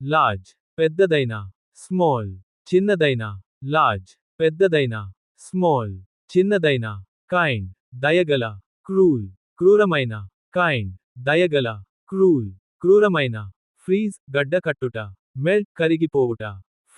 Large పెద్దదైన small చిన్నదైన large పెద్దదైన స్మాల్ చిన్నదైన కైండ్ దయగల క్రూల్ క్రూరమైన కైండ్ దయగల క్రూల్ క్రూరమైన ఫ్రీజ్ గడ్డ కట్టుట మెల్ట్ కరిగిపోవుట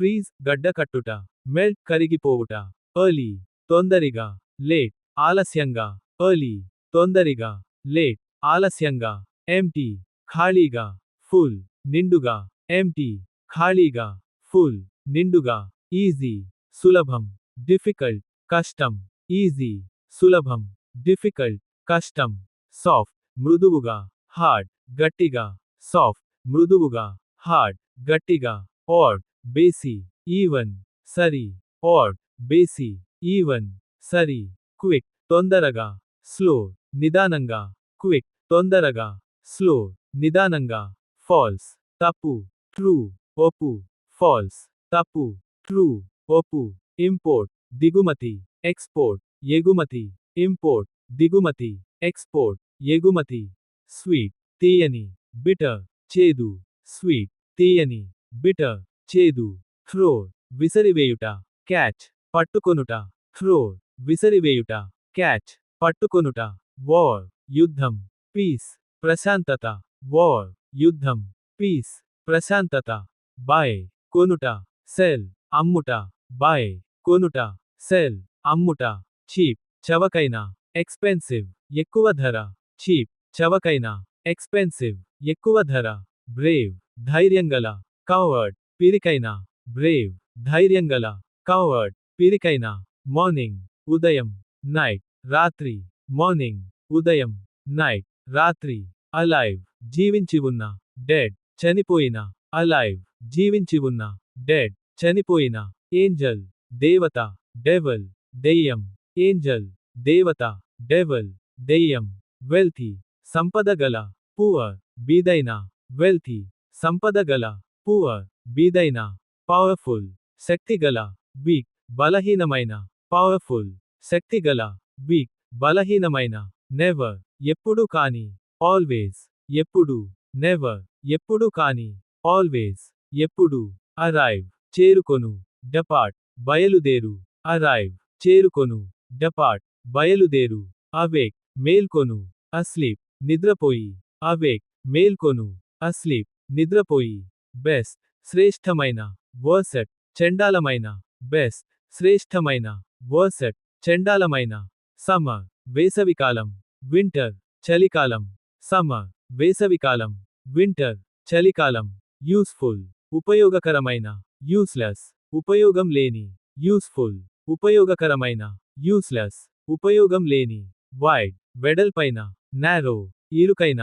ఫ్రీజ్ గడ్డ కట్టుట మెల్ట్ కరిగిపోవుట ఎర్లీ తొందరిగా లేట్ ఆలస్యంగా ఎర్లీ తొందరిగా లేట్ ఆలస్యంగా ఎంటీ ఖాళీగా ఫుల్ నిండుగా ఎంటీ ఖాళీగా ఫుల్ నిండుగా ఈజీ సులభం డిఫికల్ట్ కష్టం ఈజీ సులభం డిఫికల్ట్ కష్టం సాఫ్ట్ మృదువుగా హార్డ్ గట్టిగా సాఫ్ట్ మృదువుగా హార్డ్ గట్టిగా ఆడ్ బేసి ఈవెన్ సరి ఆడ్ బేసి ఈవెన్ సరి క్విక్ తొందరగా స్లో నిదానంగా క్విక్ తొందరగా స్లో నిదానంగా ఫాల్స్ తప్పు ట్రూ ఒపు ఫాల్స్ తప్పు. ట్రూ ఒపు ఇంపోర్ట్ దిగుమతి. ఎక్స్పోర్ట్ ఎగుమతి. ఇంపోర్ట్ దిగుమతి. ఎక్స్పోర్ట్ ఎగుమతి. స్వీట్ తీయని. బిటర్ చేదు. స్వీట్ తీయని. బిటర్ చేదు. థ్రోర్ విసిరివేయుట. క్యాచ్ పట్టుకొనుట. థ్రోర్ విసిరివేయుట. క్యాచ్ పట్టుకొనుట. వార్ యుద్ధం. పీస్ ప్రశాంతత. వార్ యుద్ధం. పీస్ ప్రశాంతత బాయ్ కొనుట సెల్ అమ్ముట బాయ్ కొనుట సెల్ అమ్ముట చీప్ చవకైన ఎక్స్పెన్సివ్ ఎక్కువ ధర చీప్ చవకైన ఎక్స్పెన్సివ్ ఎక్కువ ధర బ్రేవ్ ధైర్యంగల కవర్డ్ పిరికైన బ్రేవ్ ధైర్యంగల కవర్డ్ పిరికైన మార్నింగ్ ఉదయం నైట్ రాత్రి మార్నింగ్ ఉదయం నైట్ రాత్రి అలైవ్ జీవించి ఉన్న డెడ్ చనిపోయిన అలైవ్ జీవించి ఉన్న డెడ్ చనిపోయిన ఏంజల్ దేవత డెవల్ దెయ్యం ఏంజల్ దేవత డెవల్ దెయ్యం వెల్తీ సంపద గల పువర్ బీదైన వెల్తీ సంపద గల పువర్ బీదైన పవర్ఫుల్ శక్తిగల వీక్ బలహీనమైన పవర్ఫుల్ శక్తిగల వీక్ బలహీనమైన నెవర్ ఎప్పుడు కాని ఆల్వేస్ ఎప్పుడు నెవర్ ఎప్పుడు కాని ఆల్వేస్ ఎప్పుడు అరైవ్ చేరుకొను డపాట్ బయలుదేరు అరైవ్ చేరుకొను డపాట్ బయలుదేరు అవేక్ మేల్కొను అస్లీప్ నిద్రపోయి అవేక్ మేల్కొను అస్లీప్ నిద్రపోయి బెస్ట్ శ్రేష్టమైన వర్సెట్ చెండాలమైన బెస్ట్ శ్రేష్టమైన వర్సెట్ చెండాలమైన సమ వేసవికాలం వింటర్ చలికాలం సమ వేసవికాలం. వింటర్ చలికాలం యూస్ఫుల్ ఉపయోగకరమైన యూస్లెస్ ఉపయోగం లేని యూస్ఫుల్ ఉపయోగకరమైన యూస్లెస్ ఉపయోగం లేని వైడ్ వెడల్పైన నారో ఇరుకైన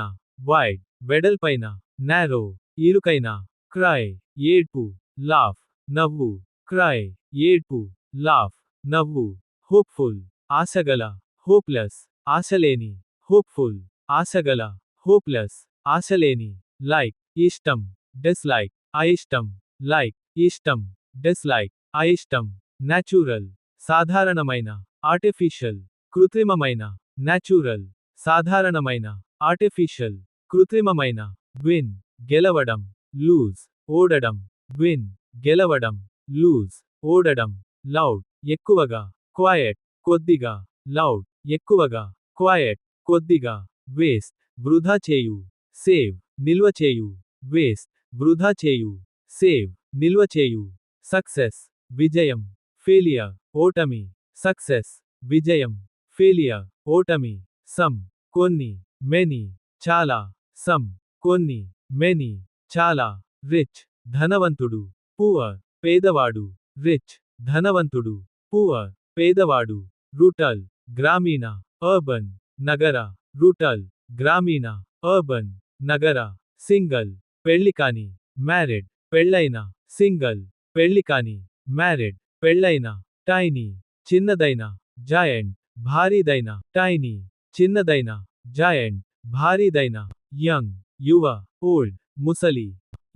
వైడ్ వెడల్పైన నారో ఇరుకైన క్రై ఏడ్పు లాఫ్ నవ్వు క్రై ఏడ్పు లాఫ్ నవ్వు హోప్ఫుల్ ఆశగల హోప్లెస్ ఆశలేని హోప్ఫుల్ ఆశగల హోప్లెస్ ఆశలేని. లైక్ ఇష్టం. డిస్లైక్ అయిష్టం. లైక్ ఇష్టం. డిస్లైక్ అయిష్టం. న్యాచురల్. సాధారణమైన. ఆర్టిఫిషియల్. కృత్రిమమైన. న్యాచురల్. సాధారణమైన. ఆర్టిఫిషియల్. కృత్రిమమైన. విన్ గెలవడం. లూజ్ ఓడడం. విన్ గెలవడం. లూజ్ ఓడడం. లౌడ్ ఎక్కువగా. క్వాయట్ కొద్దిగా. లౌడ్ ఎక్కువగా. క్వాయట్ కొద్దిగా. వేస్ట్ వృధా చేయు. సేవ్ నిల్వ చేయు. వేస్ట్ వృధా చేయు. సేవ్ నిల్వ చేయు. సక్సెస్ విజయం. ఫెయిలియర్ ఓటమి. సక్సెస్ విజయం. ఫెయిలియర్ ఓటమి. సమ్ కొన్ని. మెనీ. చాలా. సమ్ కొన్ని. మెనీ. చాలా. రిచ్ ధనవంతుడు. పువర్ పేదవాడు. రిచ్ ధనవంతుడు. పువర్ పేదవాడు. రూటల్ గ్రామీణ. అర్బన్ నగర. రూటల్ గ్రామీణ. అర్బన్. నగర సింగల్ పెళ్లికాని మ్యారెడ్ పెళ్ళైన సింగల్ పెళ్లికాని మ్యారెడ్ పెళ్ళైన టైనీ చిన్నదైన జాయంట్ భారీదైన టైనీ చిన్నదైన జాయంట్ భారీదైన యంగ్ యువ ఓల్డ్ ముసలి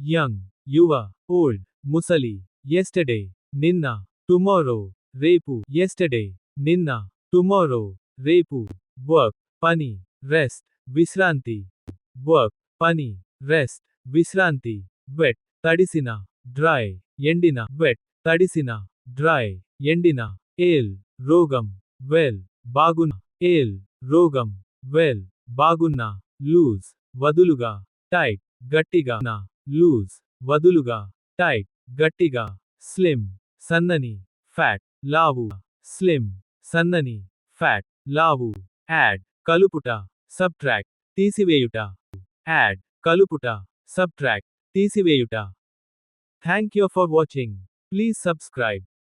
యంగ్ యువ ఓల్డ్ ముసలి ఎస్టర్డే నిన్న టుమారో రేపు ఎస్టర్డే నిన్న టుమారో రేపు వర్క్ పని రెస్ట్ విశ్రాంతి వర్క్ పని రెస్ట్ విశ్రాంతి వెట్ తడిసిన డ్రై ఎండిన వెట్ తడిసిన డ్రై ఎండిన ఏల్ రోగం వెల్ బాగున్న ఏల్ రోగం వెల్ బాగున్న లూజ్ వదులుగా టైట్ గట్టిగా నా లూజ్ వదులుగా టైట్ గట్టిగా స్లిమ్ సన్నని ఫ్యాట్ లావు స్లిమ్ సన్నని ఫ్యాట్ లావు యాడ్ కలుపుట సబ్ట్రాక్ట్ తీసివేయుట. యాడ్ కలుపుట subtract తీసివేయుట thank you for watching please subscribe